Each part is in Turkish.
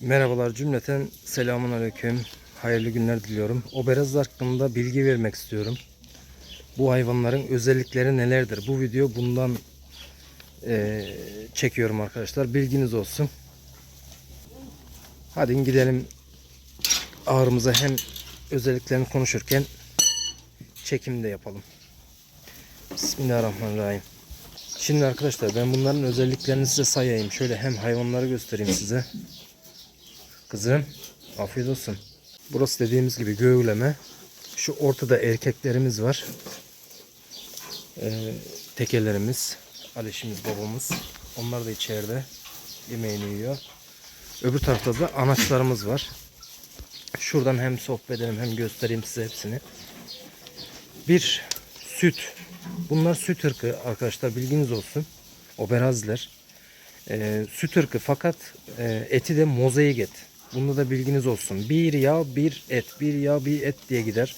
Merhabalar cümleten selamun aleyküm. Hayırlı günler diliyorum. Oberaz hakkında bilgi vermek istiyorum. Bu hayvanların özellikleri nelerdir? Bu video bundan eee, çekiyorum arkadaşlar. Bilginiz olsun. Hadi gidelim ağrımıza hem özelliklerini konuşurken çekim de yapalım. Bismillahirrahmanirrahim. Şimdi arkadaşlar ben bunların özelliklerini size sayayım. Şöyle hem hayvanları göstereyim size. Kızım afiyet olsun. Burası dediğimiz gibi göğleme. Şu ortada erkeklerimiz var. Ee, tekelerimiz. Alişimiz babamız. Onlar da içeride yemeğini yiyor. Öbür tarafta da anaçlarımız var. Şuradan hem sohbet edelim hem göstereyim size hepsini. Bir süt. Bunlar süt ırkı arkadaşlar bilginiz olsun. Oberaziler. Ee, süt ırkı fakat e, eti de mozaik et. Bunda da bilginiz olsun. Bir yağ bir et. Bir yağ bir et diye gider.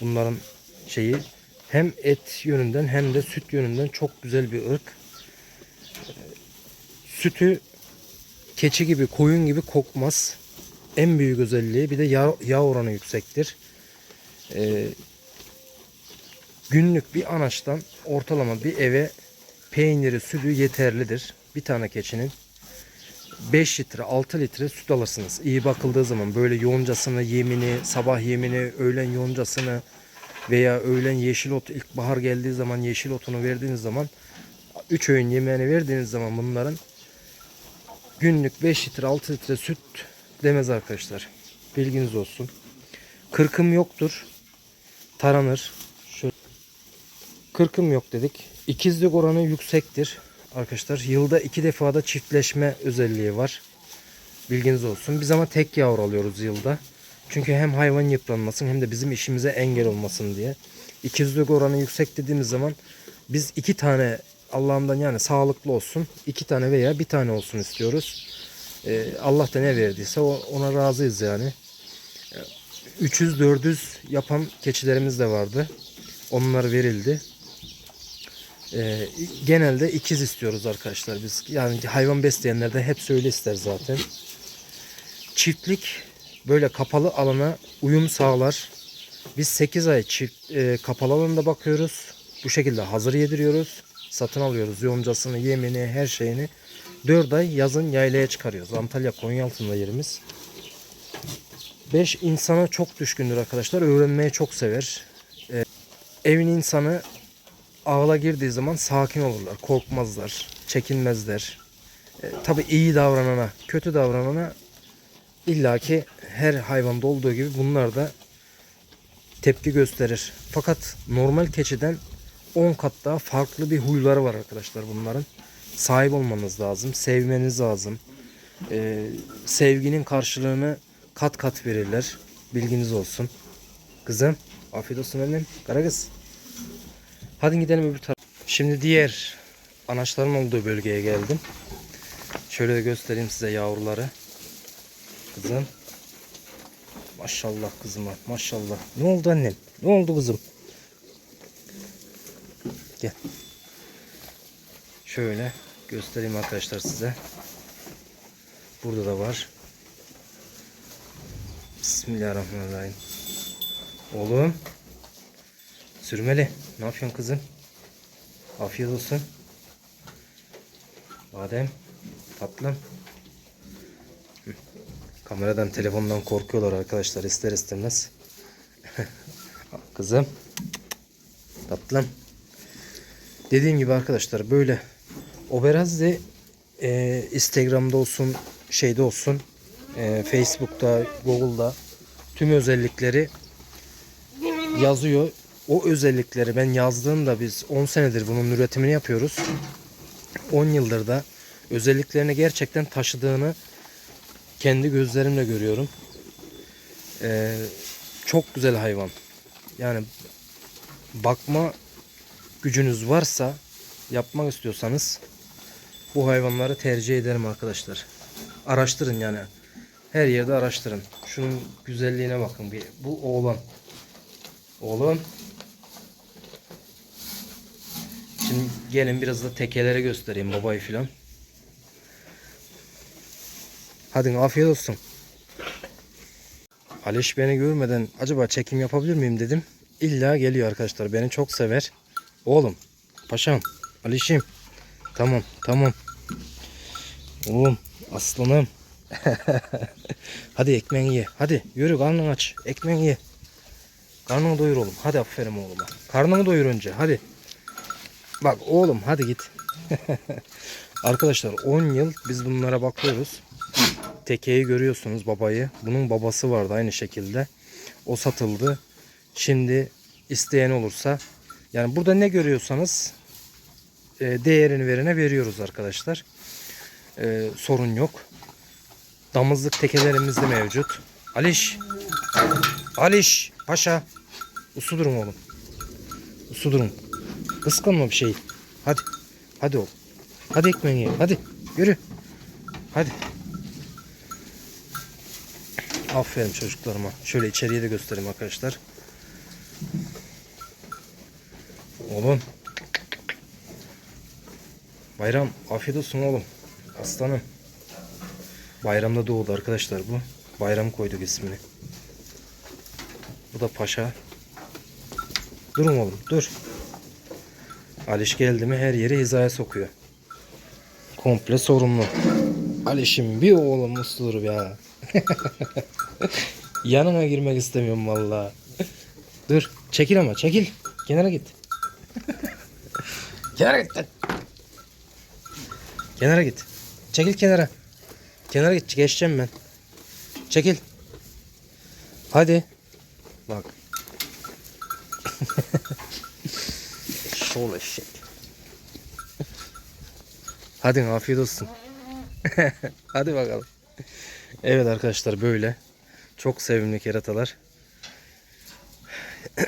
Bunların şeyi hem et yönünden hem de süt yönünden çok güzel bir ırk. Sütü keçi gibi koyun gibi kokmaz. En büyük özelliği bir de yağ, yağ oranı yüksektir. Ee, günlük bir anaçtan ortalama bir eve peyniri, sütü yeterlidir. Bir tane keçinin 5 litre, 6 litre süt alırsınız. İyi bakıldığı zaman böyle yoğuncasını, yemini, sabah yemini, öğlen yoğuncasını veya öğlen yeşil ot, ilkbahar geldiği zaman yeşil otunu verdiğiniz zaman 3 öğün yemeğini verdiğiniz zaman bunların günlük 5 litre, 6 litre süt demez arkadaşlar. Bilginiz olsun. Kırkım yoktur. Taranır. Şöyle. Kırkım yok dedik. İkizlik oranı yüksektir. Arkadaşlar yılda iki defa da çiftleşme özelliği var. Bilginiz olsun. Biz ama tek yavru alıyoruz yılda. Çünkü hem hayvan yıpranmasın hem de bizim işimize engel olmasın diye. İkizlik oranı yüksek dediğimiz zaman biz iki tane Allah'ımdan yani sağlıklı olsun. iki tane veya bir tane olsun istiyoruz. Ee, Allah da ne verdiyse ona razıyız yani. 300-400 yapan keçilerimiz de vardı. Onlar verildi. Ee, genelde ikiz istiyoruz arkadaşlar biz. Yani hayvan besleyenler de hep öyle ister zaten. Çiftlik böyle kapalı alana uyum sağlar. Biz 8 ay çift e, kapalı alanda bakıyoruz. Bu şekilde hazır yediriyoruz. Satın alıyoruz yoncasını, yemini, her şeyini. 4 ay yazın yaylaya çıkarıyoruz. Antalya Konyaaltı'nda yerimiz. 5 insana çok düşkündür arkadaşlar. Öğrenmeyi çok sever. Ee, evin insanı ağla girdiği zaman sakin olurlar. Korkmazlar. Çekinmezler. E, Tabi iyi davranana, kötü davranana illaki her hayvanda olduğu gibi bunlar da tepki gösterir. Fakat normal keçiden 10 kat daha farklı bir huyları var arkadaşlar bunların. Sahip olmanız lazım. Sevmeniz lazım. Ee, sevginin karşılığını kat kat verirler. Bilginiz olsun. Kızım afiyet olsun annem. Kara kız. Hadi gidelim öbür tarafa. Şimdi diğer anaçların olduğu bölgeye geldim. Şöyle de göstereyim size yavruları. Kızım. Maşallah kızıma. Maşallah. Ne oldu annem? Ne oldu kızım? Gel. Şöyle göstereyim arkadaşlar size. Burada da var. Bismillahirrahmanirrahim. Oğlum. Sürmeli. Ne yapıyorsun kızım? Afiyet olsun. Badem. Tatlım. Kameradan, telefondan korkuyorlar arkadaşlar ister istemez. kızım. Tatlım. Dediğim gibi arkadaşlar böyle Oberazzi e, Instagram'da olsun şeyde olsun e, Facebook'ta Google'da tüm özellikleri yazıyor. O özellikleri ben yazdığımda biz 10 senedir bunun üretimini yapıyoruz. 10 yıldır da özelliklerini gerçekten taşıdığını kendi gözlerimle görüyorum. E, çok güzel hayvan. Yani bakma gücünüz varsa yapmak istiyorsanız bu hayvanları tercih ederim arkadaşlar. Araştırın yani. Her yerde araştırın. Şunun güzelliğine bakın bir. Bu oğlan. Oğlum. Şimdi gelin biraz da tekelere göstereyim babayı filan. Hadi afiyet olsun. Aliş beni görmeden acaba çekim yapabilir miyim dedim. İlla geliyor arkadaşlar. Beni çok sever. Oğlum, paşam, Alişim. Tamam, tamam. Oğlum, aslanım. Hadi ekmeğini ye. Hadi yürü karnını aç. Ekmeğini ye. Karnını doyur oğlum. Hadi aferin oğluma. Karnını doyur önce. Hadi. Bak oğlum hadi git. Arkadaşlar 10 yıl biz bunlara bakıyoruz. Tekeyi görüyorsunuz babayı. Bunun babası vardı aynı şekilde. O satıldı. Şimdi isteyen olursa yani burada ne görüyorsanız e, değerini verene veriyoruz arkadaşlar. E, sorun yok. Damızlık tekelerimiz de mevcut. Aliş. Aliş. Paşa. Uslu durun oğlum. Uslu durun. Kıskanma bir şey. Hadi. Hadi oğlum. Hadi ekmeğini ye. Hadi. Yürü. Hadi. Aferin çocuklarıma. Şöyle içeriye de göstereyim arkadaşlar. Oğlum. Bayram afiyet olsun oğlum. Aslanım. Bayramda doğdu arkadaşlar bu. Bayram koyduk ismini. Bu da paşa. Durun oğlum dur. Aliş geldi mi her yeri hizaya sokuyor. Komple sorumlu. Aliş'im bir oğlum usludur ya. Yanına girmek istemiyorum vallahi. Dur çekil ama çekil. Kenara git. kenara git. Kenara git. Çekil kenara. Kenara git geçeceğim ben. Çekil. Hadi. Bak. Şol eşek. Hadi afiyet olsun. Hadi bakalım. Evet arkadaşlar böyle. Çok sevimli keratalar.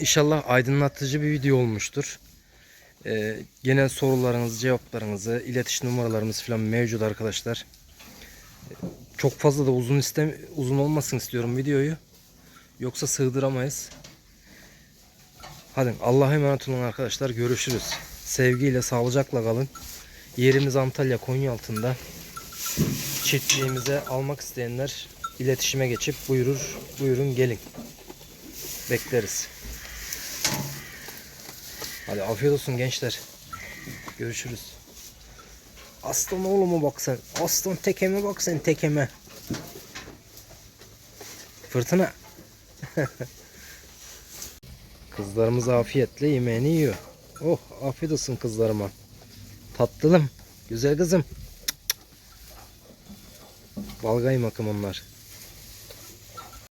İnşallah aydınlatıcı bir video olmuştur. Ee, genel sorularınızı, cevaplarınızı, iletişim numaralarımız falan mevcut arkadaşlar. Çok fazla da uzun istem uzun olmasın istiyorum videoyu. Yoksa sığdıramayız. Hadi Allah'a emanet olun arkadaşlar. Görüşürüz. Sevgiyle, sağlıcakla kalın. Yerimiz Antalya Konya altında. Çiftliğimize almak isteyenler iletişime geçip buyurur, buyurun gelin. Bekleriz. Hadi afiyet olsun gençler. Görüşürüz. Aslan oğluma bak sen. Aslan tekeme bak sen tekeme. Fırtına. Kızlarımız afiyetle yemeğini yiyor. Oh afiyet olsun kızlarıma. Tatlılım. Güzel kızım. Balgay makım onlar.